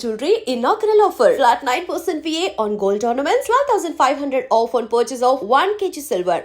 Jewelry inaugural offer. Flat 9% VA on gold ornaments, 12,500 off on purchase of 1 kg silver.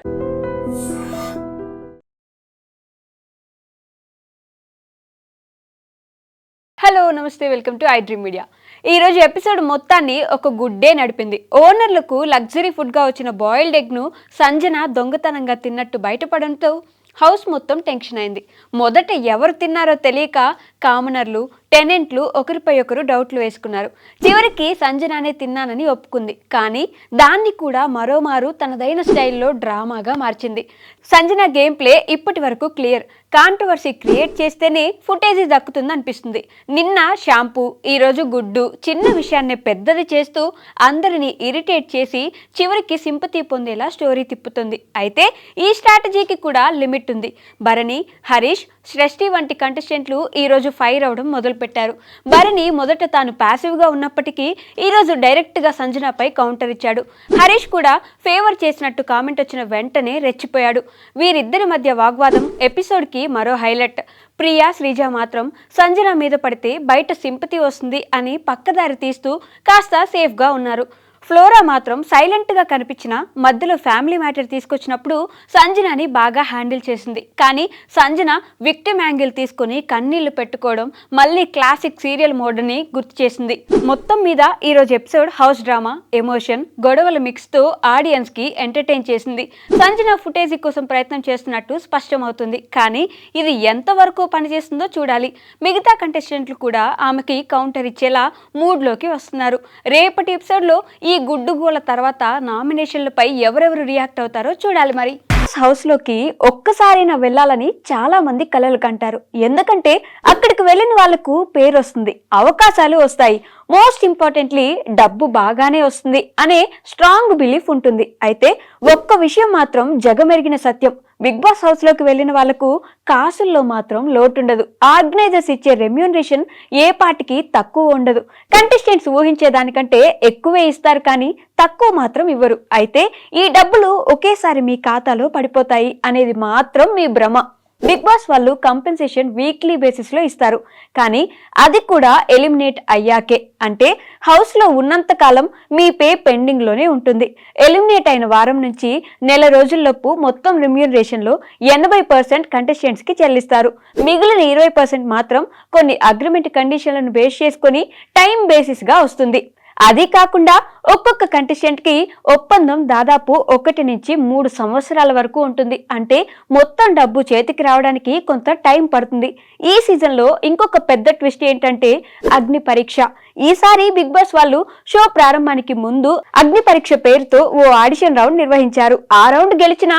Hello నమస్తే welcome to I dream media ఈ రోజు episode మొత్తాన్ని ఒక గుడ్డే నడిపింది ఓనర్లకు luxury ఫుడ్గా వచ్చిన బాయిల్డ్ ఎగ్ను సంజన దొంగతనంగా తిన్నట్టు బయటపడంతో హౌస్ మొత్తం టెన్షన్ అయింది మొదట ఎవరు తిన్నారో తెలియక కామనర్లు టెనెంట్లు ఒకరిపై ఒకరు డౌట్లు వేసుకున్నారు. చివరికి సంజనానే తిన్నానని ఒప్పుకుంది. కానీ దాన్ని కూడా మరోమారు తనదైన స్టైల్లో డ్రామాగా మార్చింది. సంజన గేమ్ ప్లే ఇప్పటి వరకు క్లియర్. కాంట్రవర్సీ క్రియేట్ చేస్తేనే ఫుటేజీ దక్కుతుంది అనిపిస్తుంది. నిన్న షాంపూ ఈరోజు గుడ్డు చిన్న విషయాన్ని పెద్దది చేస్తూ అందరినీ ఇరిటేట్ చేసి చివరికి సింపతి పొందేలా స్టోరీ తిప్పుతుంది. అయితే ఈ స్ట్రాటజీకి కూడా లిమిట్ ఉంది. భరణి హరీష్ సృష్టి వంటి కంటెస్టెంట్లు ఈరోజు ఫైర్ అవడం మొదలుపెట్టారు. భరణి మొదట తాను ప్యాసివ్గా ఉన్నప్పటికీ ఈరోజు డైరెక్ట్గా సంజనాపై కౌంటర్ ఇచ్చాడు. హరీష్ కూడా ఫేవర్ చేసినట్టు కామెంట్ వచ్చిన వెంటనే రెచ్చిపోయాడు. వీరిద్దరి మధ్య వాగ్వాదం ఎపిసోడ్కి మరో హైలైట్ ప్రియా శ్రీజ మాత్రం సంజన మీద పడితే బయట సింపతి వస్తుంది అని పక్కదారి తీస్తూ కాస్త సేఫ్గా ఉన్నారు. ఫ్లోరా మాత్రం సైలెంట్గా కనిపించిన మధ్యలో ఫ్యామిలీ మ్యాటర్ తీసుకొచ్చినప్పుడు సంజనని బాగా హ్యాండిల్ చేసింది. కానీ సంజన విక్టిమ్ యాంగిల్ తీసుకొని కన్నీళ్ళు పెట్టుకోవడం మళ్ళీ క్లాసిక్ సీరియల్ మోడ్ని గుర్తు చేసింది. మొత్తం మీద ఈరోజు ఎపిసోడ్ హౌస్ డ్రామా ఎమోషన్ గొడవల మిక్స్తో ఆడియన్స్కి ఎంటర్టైన్ చేసింది. సంజన ఫుటేజీ కోసం ప్రయత్నం చేస్తున్నట్టు స్పష్టమవుతుంది. కానీ ఇది ఎంతవరకు పనిచేస్తుందో చూడాలి. మిగతా కంటెస్టెంట్లు కూడా ఆమెకి కౌంటర్ ఇచ్చేలా మూడ్లోకి వస్తున్నారు. రేపటి ఎపిసోడ్లో ఈ ఈ గుడ్డుగోల తర్వాత నామినేషన్లపై ఎవరెవరు రియాక్ట్ అవుతారో చూడాలి మరి. హౌస్లోకి ఒక్కసారైనా వెళ్ళాలని చాలా మంది కలలు కంటారు. ఎందుకంటే అక్కడికి వెళ్ళిన వాళ్ళకు పేరు వస్తుంది అవకాశాలు వస్తాయి. మోస్ట్ ఇంపార్టెంట్లీ డబ్బు బాగానే వస్తుంది అనే స్ట్రాంగ్ బిలీఫ్ ఉంటుంది. అయితే ఒక్క విషయం మాత్రం జగమెరిగిన సత్యం బిగ్ బాస్ హౌస్లోకి వెళ్ళిన వాళ్ళకు కాసుల్లో మాత్రం లోటుండదు. ఆర్గనైజర్స్ ఇచ్చే రెమ్యూనరేషన్ ఏ పాటికి తక్కువ ఉండదు. కంటెస్టెంట్స్ ఊహించే దానికంటే ఎక్కువే ఇస్తారు కానీ తక్కువ మాత్రం ఇవ్వరు. అయితే ఈ డబ్బులు ఒకేసారి మీ ఖాతాలో పడిపోతాయి అనేది మాత్రం మీ భ్రమ. బిగ్ బాస్ వాళ్ళు కంపెన్సేషన్ వీక్లీ బేసిస్లో ఇస్తారు. కానీ అది కూడా ఎలిమినేట్ అయ్యాకే. అంటే హౌస్లో ఉన్నంత కాలం మీ పే పెండింగ్లోనే ఉంటుంది. ఎలిమినేట్ అయిన వారం నుంచి నెల రోజుల్లోపు మొత్తం రెమ్యూనరేషన్లో ఎనభై పర్సెంట్ కంటెస్టెంట్స్కి చెల్లిస్తారు. మిగిలిన ఇరవై పర్సెంట్ మాత్రం కొన్ని అగ్రిమెంట్ కండిషన్లను బేస్ చేసుకొని టైం బేసిస్గా వస్తుంది. అది కాకుండా ఒక్కొక్క కంటెస్టెంట్కి ఒప్పందం దాదాపు ఒకటి నుంచి మూడు సంవత్సరాల వరకు ఉంటుంది. అంటే మొత్తం డబ్బు చేతికి రావడానికి కొంత టైం పడుతుంది. ఈ సీజన్లో ఇంకొక పెద్ద ట్విస్ట్ ఏంటంటే అగ్ని పరీక్ష. ఈసారి బిగ్ బాస్ వాళ్ళు షో ప్రారంభానికి ముందు అగ్ని పరీక్ష పేరుతో ఓ ఆడిషన్ రౌండ్ నిర్వహించారు. ఆ రౌండ్ గెలిచిన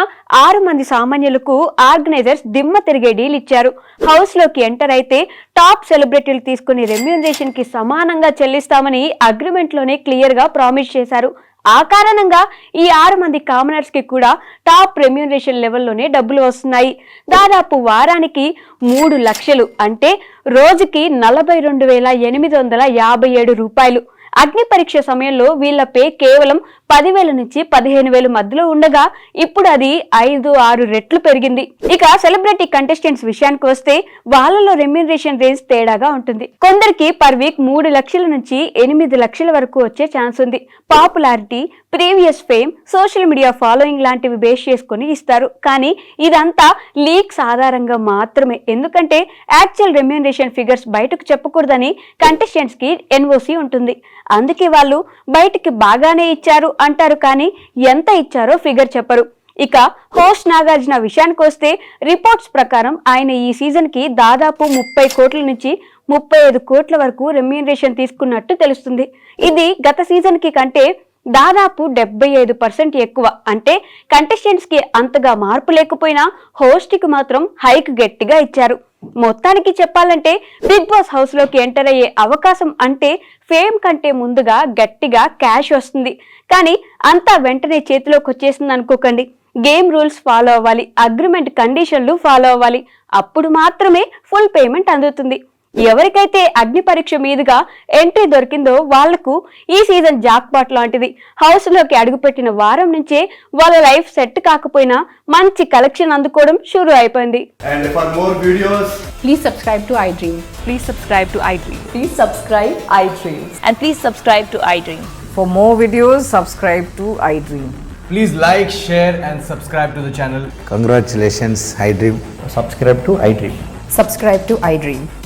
ఆరు మంది సామాన్యులకు ఆర్గనైజర్స్ దిమ్మ తిరిగే డీల్ ఇచ్చారు. హౌస్లోకి ఎంటర్ అయితే టాప్ సెలబ్రిటీలు తీసుకునే రెమ్యూనరేషన్కి సమానంగా చెల్లిస్తామని అగ్రిమెంట్లోనే క్లియర్గా ప్రామిస్ చేశారు. ఆ కారణంగా ఈ ఆరు మంది కామనర్స్కి కూడా టాప్ రెమ్యూనరేషన్ లెవెల్లోనే డబ్బులు వస్తున్నాయి. దాదాపు వారానికి మూడు లక్షలు అంటే రోజుకి నలభై రెండు వేల ఎనిమిది వందల యాభై ఏడు రూపాయలు. అగ్ని పరీక్ష సమయంలో వీళ్ళ పే కేవలం పదివేల నుంచి పదిహేను వేల మధ్యలో ఉండగా ఇప్పుడు అది ఐదు ఆరు రెట్లు పెరిగింది. ఇక సెలబ్రిటీ కంటెస్టెంట్స్ విషయానికి వస్తే వాళ్ళలో రెమ్యూనరేషన్ రేంజ్ తేడాగా ఉంటుంది. కొందరికి పర్ వీక్ మూడు లక్షల నుంచి ఎనిమిది లక్షల వరకు వచ్చే ఛాన్స్ ఉంది. Popularity previous fame social media following లాంటివి బేస్ చేసుకుని ఇస్తారు. కానీ ఇదంతా లీక్స్ ఆధారంగా మాత్రమే. ఎందుకంటే యాక్చువల్ రెమ్యూనరేషన్ ఫిగర్స్ బయటకు చెప్పకూడదని కంటెస్టెంట్స్కి ఎన్ఓసి ఉంటుంది. అందుకే వాళ్ళు బయటికి బాగానే ఇచ్చారు అంటారు కానీ ఎంత ఇచ్చారో ఫిగర్ చెప్పరు. ఇక హోస్ట్ నాగార్జున విషయానికి వస్తే రిపోర్ట్స్ ప్రకారం ఆయన ఈ సీజన్కి దాదాపు ముప్పై కోట్ల నుంచి ముప్పై ఐదు కోట్ల వరకు రెమ్యూనరేషన్ తీసుకున్నట్టు తెలుస్తుంది. ఇది గత సీజన్కి కంటే దాదాపు డెబ్బై ఐదు పర్సెంట్ ఎక్కువ. అంటే కంటెస్టెంట్స్కి అంతగా మార్పు లేకపోయినా హోస్ట్కి మాత్రం హైక్ గట్టిగా ఇచ్చారు. మొత్తానికి చెప్పాలంటే బిగ్ బాస్ హౌస్లోకి ఎంటర్ అయ్యే అవకాశం అంటే ఫేమ్ కంటే ముందుగా గట్టిగా క్యాష్ వస్తుంది. కానీ అంతా వెంటనే చేతిలోకి వచ్చేసింది అనుకోకండి. గేమ్ రూల్స్ ఫాలో అవ్వాలి అగ్రిమెంట్ కండిషన్లు ఫాలో అవ్వాలి. అప్పుడు మాత్రమే ఫుల్ పేమెంట్ అందుతుంది. ఎవరికైతే అగ్ని పరీక్ష మీదుగా ఎంట్రీ దొరికిందో వాళ్ళకు ఈ సీజన్ జాక్పాట్ లాంటిది హౌస్లోకి అడుగుపెట్టిన వారం నుంచే వాళ్ళ లైఫ్ సెట్ కాకపోయినా మంచి కలెక్షన్ అందుకోవడం షురు అయిపోయింది And for more videos, Please subscribe to iDream. Please subscribe to iDream. Please subscribe iDreams. And please subscribe to iDream. For more videos, subscribe to iDream. Please like, share, and subscribe to the channel. Congratulations, iDream. Subscribe to iDream. Subscribe to iDream. so subscribe to iDream Media. I